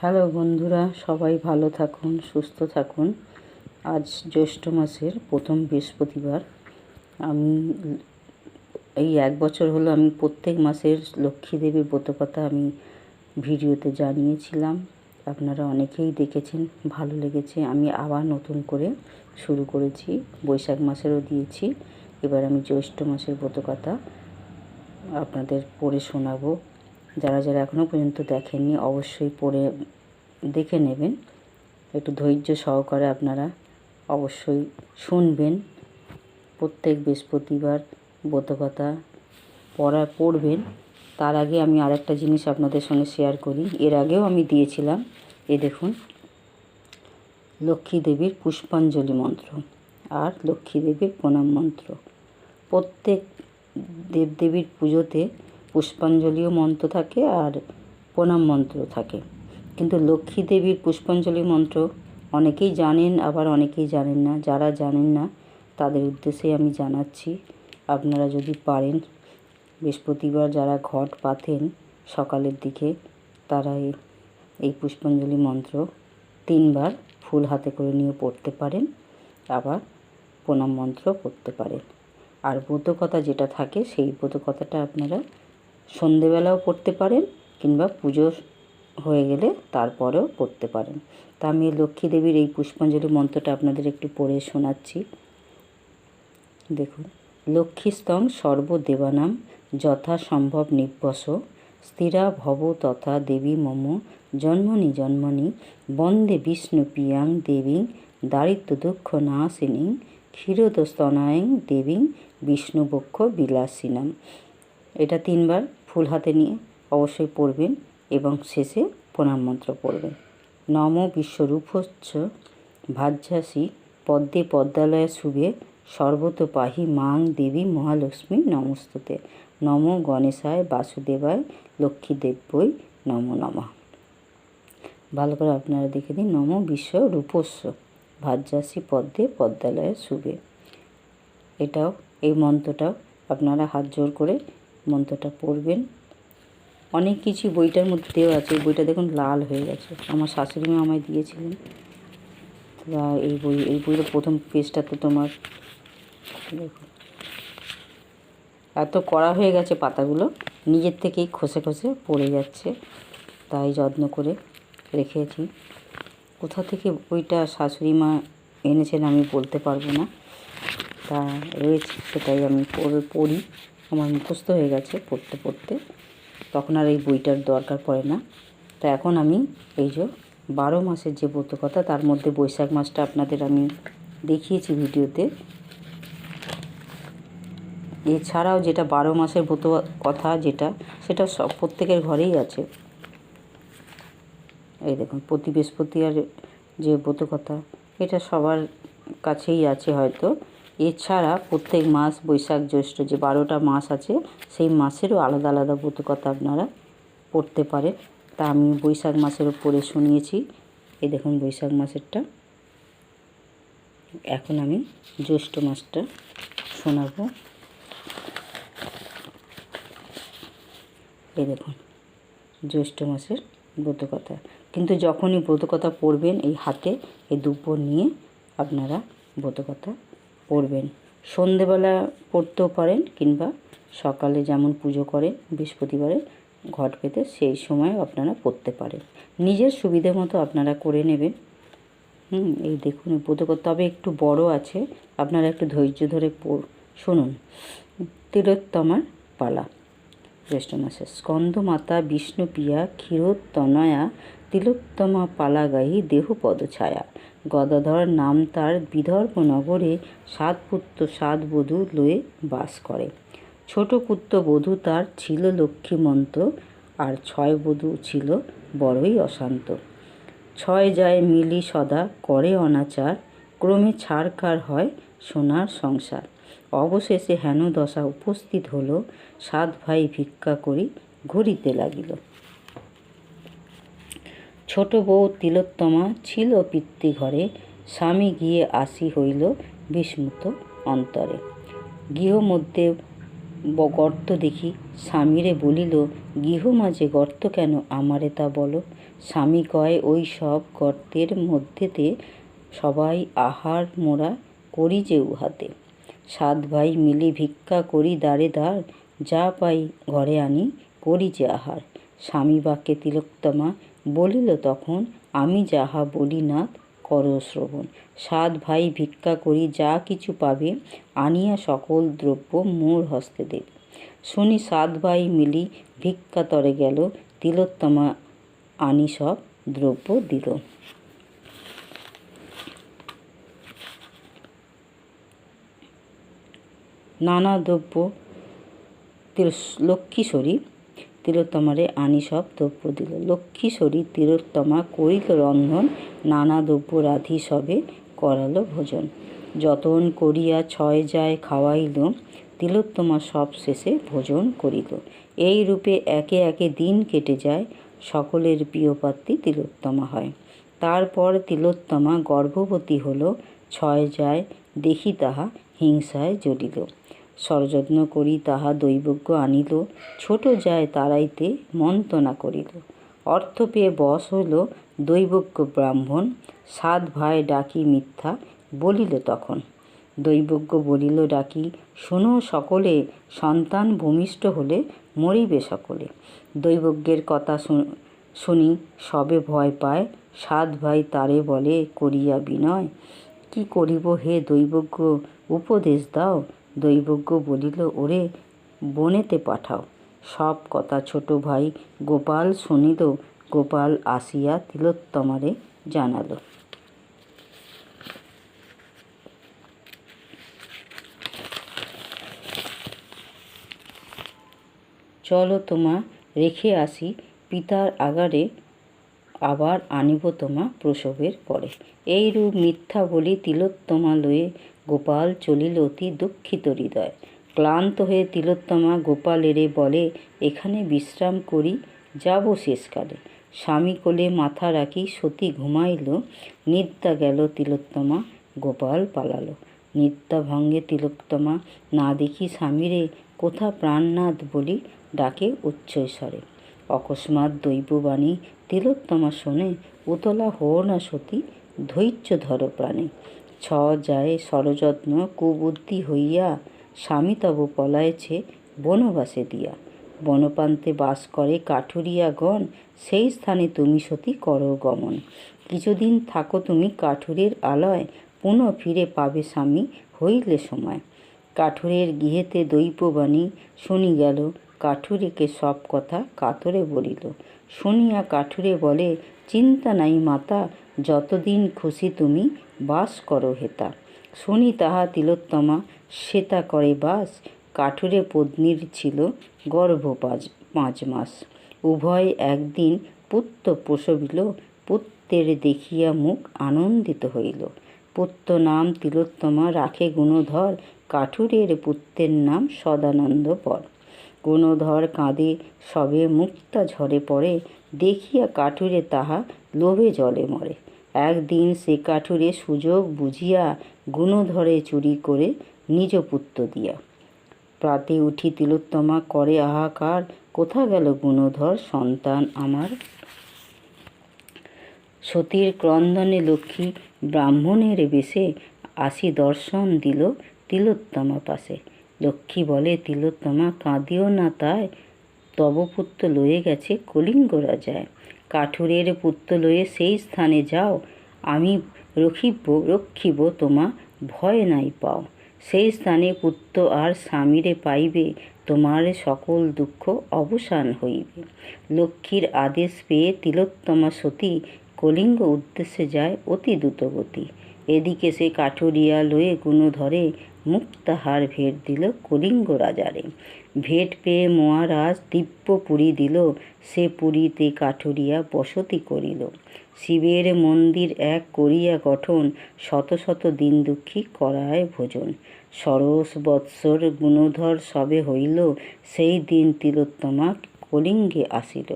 Hello বন্ধুরা, সবাই ভালো থাকুন, সুস্থ থাকুন। আজ জ্যৈষ্ঠ মাসের প্রথম বৃহস্পতিবার। আমি এই এক বছর হলো আমি প্রত্যেক মাসের লক্ষ্মী দেবীর ব্রতকথা আমি ভিডিওতে জানিয়েছিলাম। আপনারা অনেকেই দেখেছেন, ভালো লেগেছে। আমি আবার নতুন করে শুরু করেছি, বৈশাখ মাসেরও দিয়েছি। এবার আমি জ্যৈষ্ঠ মাসের ব্রতকথা আপনাদের পড়ে শোনাবো। যারা যারা এখনও পর্যন্ত দেখেননি, অবশ্যই পড়ে দেখে নেবেন। একটু ধৈর্য সহকারে আপনারা অবশ্যই শুনবেন। প্রত্যেক বৃহস্পতিবার বোধকথা পড়া পড়বেন। তার আগে আমি আরেকটা জিনিস আপনাদের সঙ্গে শেয়ার করি। এর আগেও আমি দিয়েছিলাম, এ দেখুন, লক্ষ্মী দেবীর পুষ্পাঞ্জলি মন্ত্র আর লক্ষ্মী দেবীর প্রণাম মন্ত্র। প্রত্যেক দেবদেবীর পুজোতে পুষ্পাঞ্জলিও মন্ত্র থাকে আর প্রণাম মন্ত্র থাকে। কিন্তু লক্ষ্মী দেবীর পুষ্পাঞ্জলি মন্ত্র অনেকেই জানেন, আবার অনেকেই জানেন না। যারা জানেন না, তাদের উদ্দেশ্যে আমি জানাচ্ছি, আপনারা যদি পারেন, বৃহস্পতিবার যারা ঘট পাতেন সকালের দিকে, তারা এই পুষ্পাঞ্জলি মন্ত্র তিনবার ফুল হাতে করে নিয়ে পড়তে পারেন, আবার প্রণাম মন্ত্র পড়তে পারেন। আর ব্রতকথা যেটা থাকে, সেই ব্রতকথাটা আপনারা সন্ধেবেলাও পড়তে পারেন কিংবা পুজো হয়ে গেলে তারপরেও পড়তে পারেন। তা আমি লক্ষ্মী দেবীর এই পুষ্পাঞ্জলি মন্ত্রটা আপনাদের একটু পড়ে শোনাচ্ছি। দেখুন, লক্ষ্মীস্তং সর্বদেবানাম যথা সম্ভব নিবস, স্থিরা ভব তথা দেবী মম, জন্মনি জন্মনি, বন্দে বিষ্ণু পিয়াং দেবী, দারিদ্র দুঃখ নাশিনী, ক্ষীরোদস্তনায়ং দেবী, বিষ্ণুবক্ষ বিলাসিনাম। এটা তিনবার ফুল হাতে নিয়ে অবশ্যই পড়বেন এবং শেষে প্রণাম মন্ত্র পড়বেন। নম বিশ্বরূপচ্ছ ভাজ্যাসী পদ্মে পদ্মালয়ে শুভে সর্বত পাহি মাং দেবী মহালক্ষ্মী নমস্তুতে। নম গণেশায় বাসুদেবায় লক্ষ্মী দেব্যই নম নম। ভালো করে আপনারা দেখে দিন নম বিশ্ব রূপস্য ভাজ্যাসী পদ্মে পদ্মালয়ে শুভে। এটাও, এই মন্ত্রটাও আপনারা হাত জোর করে মন্ত্রটা পড়বেন। অনেক কিছু বইটার মধ্যে দেওয়া আছে। বইটা দেখুন লাল হয়ে গেছে। আমার শাশুড়ি মা আমায় দিয়েছিলেন। বা এই বই, এই বইয়ের প্রথম পেজটাতে তোমার দেখুন। এত কড়া হয়ে গেছে পাতাগুলো, নিজের থেকেই খসে খসে পড়ে যাচ্ছে। তাই যত্ন করে রেখেছি। কোথা থেকে বইটা শাশুড়ি মা এনেছেন আমি বলতে পারব না। তা রয়েছে, সেটাই আমি পড়ি। আমার মুখস্থ হয়ে গেছে পড়তে পড়তে। তখন আর এই বইটার দরকার পড়ে না। তো এখন আমি এই যে বারো মাসের যে কথা তার মধ্যে বৈশাখ মাসটা আপনাদের আমি দেখিয়েছি ভিডিওতে। এছাড়াও যেটা বারো মাসের কথা যেটা, সেটা সব প্রত্যেকের ঘরেই আছে। এই দেখুন, প্রতি বৃহস্পতি আর যে কথা এটা সবার কাছেই আছে হয়তো। এছাড়া প্রত্যেক মাস বৈশাখ জ্যৈষ্ঠ যে বারোটা মাস আছে, সেই মাসেরও আলাদা আলাদা ব্রতকথা আপনারা পড়তে পারেন। তা আমি বৈশাখ মাসেরও পড়ে শুনিয়েছি। এই দেখুন বৈশাখ মাসেরটা। এখন আমি জ্যৈষ্ঠ মাসটা শোনাবো। এই দেখুন, জ্যৈষ্ঠ মাসের ব্রতকথা। কিন্তু যখনই ব্রতকথা পড়বেন এই হাতে এই দুপুর নিয়ে আপনারা ব্রতকথা পড়বেন। সন্ধেবেলা পড়তেও পারেন কিংবা সকালে যেমন পুজো করেন, বৃহস্পতিবারে ঘট পেতে সেই সময় আপনারা পড়তে পারেন। নিজের সুবিধে মতো আপনারা করে নেবেন। হুম, এই দেখুন বোধকর তবে একটু বড় আছে। আপনারা একটু ধৈর্য ধরে শুনুন। তিলোত্তমার পালা। জ্যৈষ্ঠ মাসে স্কন্দমাতা বিষ্ণুপ্রিয়া ক্ষীরোত্তনয়া তিলোত্তমা পালাগাহী দেহ পদছায়া গদাধর নাম তার বিদর্ভ নগরে সাত পুত্র সাত বধূ লয়ে বাস করে। ছোট পুত্র বধূ তার ছিল লক্ষ্মীমন্ত, আর ছয় বধূ ছিল বড়ই অশান্ত। ছয় যায় মিলি সদা করে অনাচার, ক্রমে ছাড়কার হয় সোনার সংসার। অবশেষে হেন দশা উপস্থিত হলো, সাত ভাই ভিক্ষা করি ঘুরিতে লাগিল। ছোট বউ তিলোত্তমা ছিল পিতৃঘরে, স্বামী গিয়ে আসি হইল বিস্মৃত অন্তরে। গৃহ মধ্যে গর্ত দেখি, স্বামীরে বলিল, গৃহ মাঝে গর্ত কেন? আমারে তা বলো। স্বামী কয়, ওই সব গর্তের মধ্যেতে সবাই আহার মোরা করি যে উহাতে। সাত ভাই মিলে ভিক্ষা করি দ্বারে দ্বার, যা পাই ঘরে আনি করি যে আহার। স্বামী বাক্যে তিলোত্তমা বলিল, তখন আমি যাহা বলি নাথ কর শ্রবণ। সাত ভাই ভিক্ষা করি, যা কিছু পাবে আনিয়া সকল দ্রব্য মোর হস্তে দেবে। শুনি সাত ভাই মিলি ভিক্ষা তরে গেল, তিলোত্তমা আনি সব দ্রব্য দিল। নানা দ্রব্য লক্ষ্মীশ্বরী তিলোত্তমারে আনি সব দ্রব্য দিল। লক্ষ্মীশ্বরী তিলোত্তমা করিল রন্ধন, নানা দ্রব্য রাধি সবে করালো ভোজন। যতন করিয়া ছয় যায় খাওয়াইল, তিলোত্তমা সব শেষে ভোজন করিল। এই রূপে একে একে দিন কেটে যায়, সকলের প্রিয়পাত্রী তিলোত্তমা হয়। তারপর তিলোত্তমা গর্ভবতী হল, ছয় যায় দেখি তাহা হিংসায় জ্বলিল। সযত্ন করি, তাহা দৈবজ্ঞ আনিল। ছোট যায় তারাইতে মন্ত্রণা করিল। অর্থ পেয়ে বস হইল দৈবজ্ঞ ব্রাহ্মণ। সাত ভাই ডাকি মিথ্যা, বলিল তখন। দৈবজ্ঞ বলিল, ডাকি, শোনো সকলে, সন্তান ভূমিষ্ঠ হলে মরিবে সকলে। দৈবজ্ঞের কথা শুনি সবে ভয় পায়। সাত ভাই তারে বলে, করিয়া বিনয়, কি করিব হে দৈবজ্ঞ? উপদেশ দাও। দৈবজ্ঞ বলিল, ওরে, বনেতে পাঠাও। সব কথা ছোট ভাই গোপাল শুনিল, গোপাল আসিয়া তিলোত্তমারে জানালো। চলো তোমা রেখে আসি পিতার আগারে আবার আনিব তোমা প্রসবের পরে। এইরূপ মিথ্যা বলি তিলোত্তমা লয়ে গোপাল চলিল অতি দুঃখিত হৃদয়। ক্লান্ত হয়ে তিলোত্তমা গোপালেরে বলে, এখানে বিশ্রাম করি, যাব শেষকালে। স্বামী কোলে মাথা রাখি সতী ঘুমাইল নিদ্যা গেল তিলোত্তমা, গোপাল পালালো। নিদ্যা ভঙ্গে তিলোত্তমা, না দেখি স্বামীরে, কোথা প্রাণনাথ বলি ডাকে উচ্চৈস্বরে। অকস্মাৎ দৈববাণী তিলোত্তমা শোনে, উতলা হো না সতী, ধৈর্য ধর প্রাণে। ছ যায় সরযত্ন কুবুদ্ধি হইয়া স্বামী তব পলায়েছে বনবাসে দিয়া। বনপ্রান্তে বাস করে কাঠুরিয়া গণ সেই স্থানে তুমি সতী কর গমন। কিছুদিন থাকো তুমি কাঠুরের আলয়, পুনঃ ফিরে পাবে স্বামী হইলে সময়। কাঠুরের গৃহেতে দৈববাণী শুনি গেল, কাঠুরিকে সব কথা কাতরে বলিল শুনিয়া কাঠুরে বলে, চিন্তা নাই মাতা, যতদিন খুশি তুমি বাস করো হেতা শুনি তাহা তিলোত্তমা শ্বেতা করে বাস কাঠুরে পত্নীর ছিল গর্ভ পাঁচ পাঁচ মাস। উভয় একদিন পুত্র প্রসবিল পুত্রের দেখিয়া মুখ আনন্দিত হইল। পুত্র নাম তিলোত্তমা, রাখে গুণধর, কাঠুরের পুত্রের নাম সদানন্দ পর। গুণধর কাঁদে, সবে মুক্তা ঝরে পড়ে, দেখিয়া কাঠুরে তাহা লোভে জলে মরে। একদিন সে কাঠুরে সুযোগ বুঝিয়া গুণধরে চুরি করে নিজ পুত্র দিয়া। প্রাতে উঠি তিলোত্তমা, করে আহাকার, কোথা গেল গুণধর, সন্তান আমার? সতীর ক্রন্দনে লক্ষ্মী ব্রাহ্মণের বেশে আসি দর্শন দিল তিলোত্তমা পাশে। লক্ষ্মী বলে, তিলোত্তমা, কাঁদিও না তাই। তব পুত্র লয়ে গেছে কলিঙ্গ রাজায়। কাঠুরের পুত্র লয়ে সেই স্থানে যাও। আমি রখিব, রক্ষিব তোমা, ভয় নাই পাও। সেই স্থানে পুত্র আর স্বামীরে পাইবে, তোমার সকল দুঃখ অবসান হইবে। লক্ষ্মীর আদেশ পেয়ে তিলোত্তমা সতী কলিঙ্গ উদ্দেশ্যে যায় অতি দ্রুতগতি। এদিকে সে কাঠুরিয়া লয়ে গুণধরে মুক্তাহার ভেট দিল কলিঙ্গ রাজারে। ভেট পেয়ে মহারাজ দিব্য পুরী দিল, সে পুরীতে কাঠুরিয়া বসতি করিল। শিবের মন্দির এক করিয়া গঠন, শত শত দিন দুঃখী করায় ভোজন। সরস বৎসর গুণধর সবে হইল, সেই দিন তিলোত্তমা কলিঙ্গে আসিল।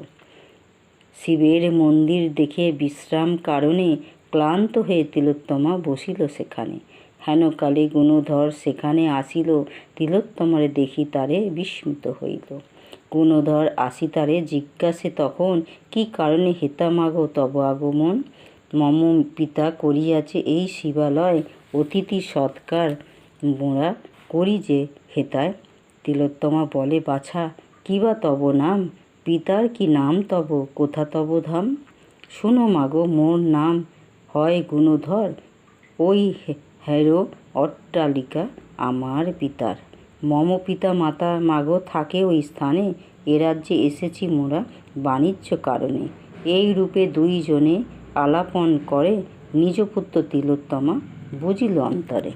শিবের মন্দির দেখে বিশ্রাম কারণে ক্লান্ত হয়ে তিলোত্তমা বসিল সেখানে। হেনকালে গুণধর সেখানে আসিল, তিলোত্তমারে দেখি তারে বিস্মিত হইল। গুণধর আসি তারে জিজ্ঞাসে তখন, কি কারণে হেতা মাগো তব আগমন? মম পিতা করিয়াছে এই শিবালয়, অতিথি সৎকার মোরা করি যে হেতায়। তিলোত্তমা বলে, বাছা, কি বা তব নাম? পিতার কি নাম তব? কোথা তব ধাম? শুনো মাগো, মোর নাম হয় গুণধর। ওই হেরো অট্টালিকা আমার পিতার। মম পিতা মাতা মাগো থাকে ওই স্থানে। এ রাজ্যে এসেছি মোরা বাণিজ্য কারণে। এই রূপে দুইজনে আলাপন করে। নিজ পুত্র তিলোত্তমা বুঝিল অন্তরে।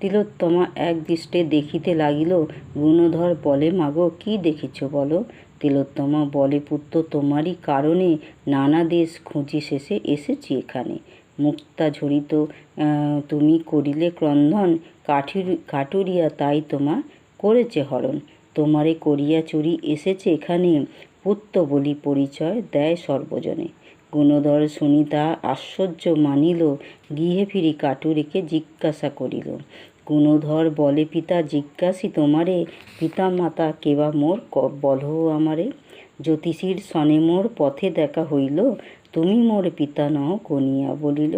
তিলোত্তমা এক দৃষ্টে দেখিতে লাগিল, গুণধর বলে, মাগো, কি দেখেছ বলো? তিলোত্তমা বলে, পুত্র, তোমারই কারণে নানা দেশ খুঁজি শেষে এসেছি এখানে। মুক্তা ঝরিত তুমি করিলে ক্রন্দন, কাঠুর, কাটুরিয়া তাই তোমা করেছে হরণ। তোমারে করিয়া চুরি এসেছে এখানে, পুত্র বলি পরিচয় দেয় সর্বজনে। গুণধর শুনিতা আশ্চর্য মানিল, গৃহে ফিরি কাটুরিকে জিজ্ঞাসা করিল গুণধর বলে, পিতা, জিজ্ঞাসি তোমারে পিতা মাতা কেবা মোর বলহ আমারে। জ্যোতিষীর সনে মোর পথে দেখা হইল, তুমি মোর পিতা নও কনিয়া বলিল।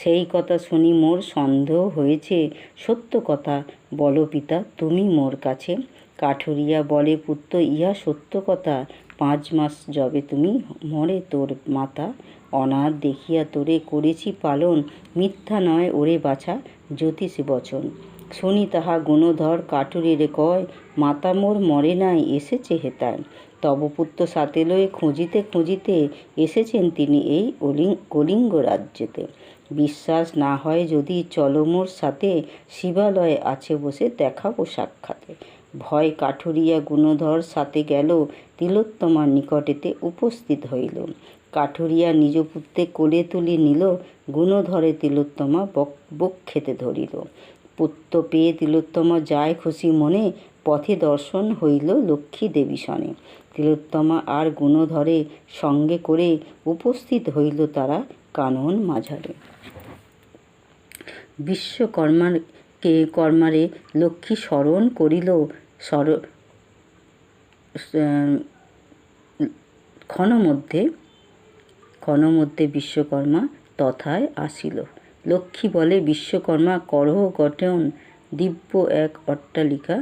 সেই কথা শুনি মোর সন্দেহ হয়েছে, সত্য কথা, বলো পিতা, তুমি মোর কাছে। কাঠুরিয়া বলে, পুত্র, ইহা সত্য কথা পাঁচ মাস যবে তুমি মরে তোর মাতা অনাথ দেখিয়া তোরে করেছি পালন। মিথ্যা নয় ওরে বাছা জ্যোতিষ বচন। শুনি তাহা গুণধর কাঠুরির কয়, মাতা মোর মরে নাই এসেছে হেতায়। তব পুত্র সাথে লয়ে খুঁজিতে খুঁজিতে এসেছেন তিনি এই কলিঙ্গ রাজ্যেতে। বিশ্বাস না হয় যদি চলো মোর সাথে, শিবালয়ে আছে বসে দেখাবো সাক্ষাতে। ভয় কাঠুরিয়া গুণধর সাথে গেল, তিলোত্তমার নিকটেতে উপস্থিত হইল। কাঠুরিয়া নিজ পুত্রে কোলে তুলি নিল, গুণধরে তিলোত্তমা বক- বক্ষেতে ধরিল। পুত্র পেয়ে তিলোত্তমা যায় খুশি মনে, পথে দর্শন হইল লক্ষ্মী দেবী সনে। তিলোত্তমা আর গুণধরে সঙ্গে করে উপস্থিত হইল তারা কানন মাঝারে। বিশ্বকর্মার কে, কর্মারে লক্ষ্মী স্মরণ করিল স্মর ক্ষণ মধ্যে ক্ষণ মধ্যে বিশ্বকর্মা তথায় আসিল। লক্ষ্মী বলে, বিশ্বকর্মা করহ গঠন দিব্য এক অট্টালিকা,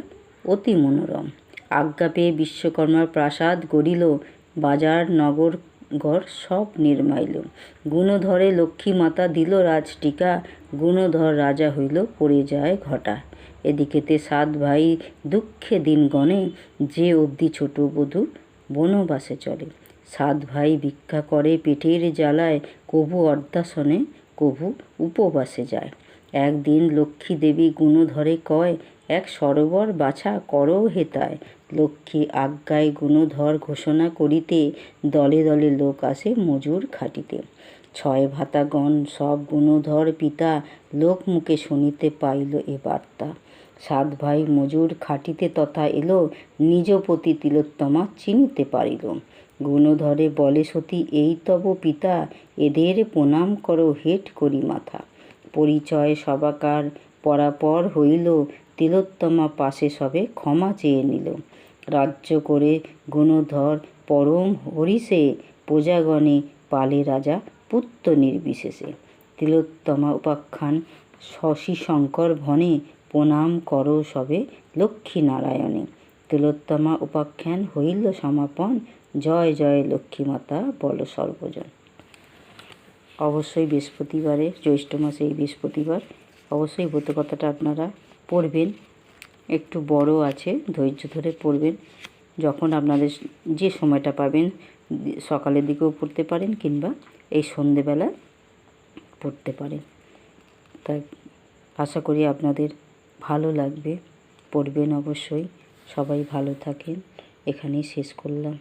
অতি মনোরম। আজ্ঞা পেয়ে বিশ্বকর্মার প্রাসাদ গড়িল বাজার, নগর ঘর সব নির্মাইল। গুণধরে লক্ষ্মী মাতা দিল রাজটিকা গুণধর রাজা হইল পড়ে যায় ঘটা। এদিকেতে সাত ভাই দুঃখে দিন গণে যে অবধি ছোট বধূ বনবাসে চলে। সাত ভাই ভিক্ষা করে পেটের জ্বালায় কভু অর্ধাসনে কভু উপবাসে যায়। একদিন লক্ষ্মী দেবী গুণধরে কয় এক সরোবর বাছা করো হেতায়। লক্ষ্মী আজ্ঞায় গুণধর ঘোষণা করিতে দলে দলে লোক আসে মজুর খাটিতে। ছয় ভাতাগণ সব গুণধর পিতা লোক মুখে শুনিতে পাইল এ বার্তা। সাত ভাই মজুর খাটিতে তথা এলো, নিজ পতি তিলোত্তমা চিনিতে পারিল। গুণধরে বলে, সতী, এই তব পিতা, এদের প্রণাম করো হেট করি মাথা। পরিচয় সবাকার পরাপর হইল তিলোত্তমা পাশে সবে ক্ষমা চেয়ে নিল। রাজ্য করে গুণধর পরম হরিষে, প্রজাগণে পালে রাজা পুত্র নির্বিশেষে। তিলোত্তমা উপাখ্যান শশী শঙ্কর ভনে, প্রণাম কর সবে লক্ষ্মী নারায়ণে তিলোত্তমা উপাখ্যান হইল সমাপন, জয় জয় লক্ষ্মী মাতা বল সর্বজন। অবশ্যই বৃহস্পতিবারে, জ্যৈষ্ঠ মাসে এই বৃহস্পতিবার। অবশ্যই ব্রতকথাটা আপনারা পড়বেন একটু বড় আছে, ধৈর্য ধরে পড়বেন যখন আপনাদের যে সময়টা পাবেন, সকালের দিকেও পড়তে পারেন কিংবা এই সন্ধেবেলা পড়তে পারেন। তাই আশা করি আপনাদের ভালো লাগবে। পড়বেন অবশ্যই। সবাই ভালো থাকেন। এখানেই শেষ করলাম।